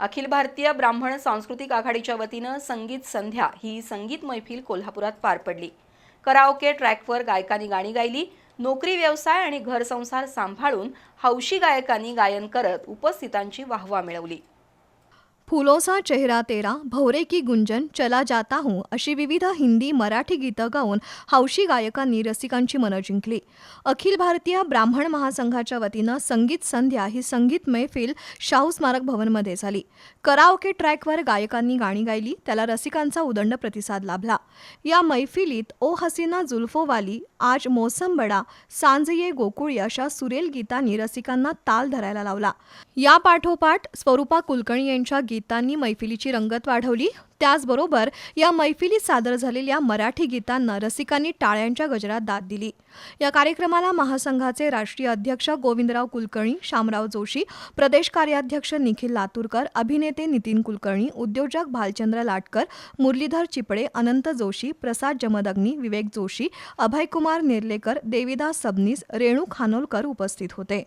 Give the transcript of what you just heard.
अखिल भारतीय ब्राह्मण सांस्कृतिक आघाडीच्या वतीनं संगीत संध्या ही संगीत मैफिल कोल्हापुरात पार पडली. कराओके ट्रॅकवर गायकांनी गाणी गायली नोकरी व्यवसाय आणि घरसंसार सांभाळून हौशी गायकांनी गायन करत उपस्थितांची वाहवा मिळवली. फुलोसा चेहरा तेरा भवरे की गुंजन चला जाता हूँ अशी विविध हिंदी मराठी गीतं गाऊन हौशी गायकांनी रसिकांची मनं जिंकली. अखिल भारतीय ब्राह्मण महासंघाच्या वतीनं संगीत संध्या ही संगीत मैफिल शाहू स्मारक भवनमध्ये झाली. कराओके ट्रॅकवर गायकांनी गाणी गायली त्याला रसिकांचा उदंड प्रतिसाद लाभला. या मैफिलीत ओ हसीना जुल्फोवाली आज मोसम बडा सांजये गोकुळी अशा सुरेल गीतांनी रसिकांना ताल धरायला लावला. या पाठोपाठ स्वरूपा कुलकर्णी यांच्या गीतांनी मैफिलीची रंगत वाढवली. त्याचबरोबर या मैफिलीत सादर झालेल्या मराठी गीतांना रसिकांनी टाळ्यांच्या गजरात दाद दिली. या कार्यक्रमाला महासंघाचे राष्ट्रीय अध्यक्ष गोविंदराव कुलकर्णी शामराव जोशी प्रदेश कार्याध्यक्ष निखिल लातूरकर अभिनेते नितीन कुलकर्णी उद्योजक भालचंद्र लाटकर मुरलीधर चिपळे अनंत जोशी प्रसाद जमदग्नी विवेक जोशी अभयकुमार नेर्लेकर देविदास सबनीस रेणू खानोलकर उपस्थित होते.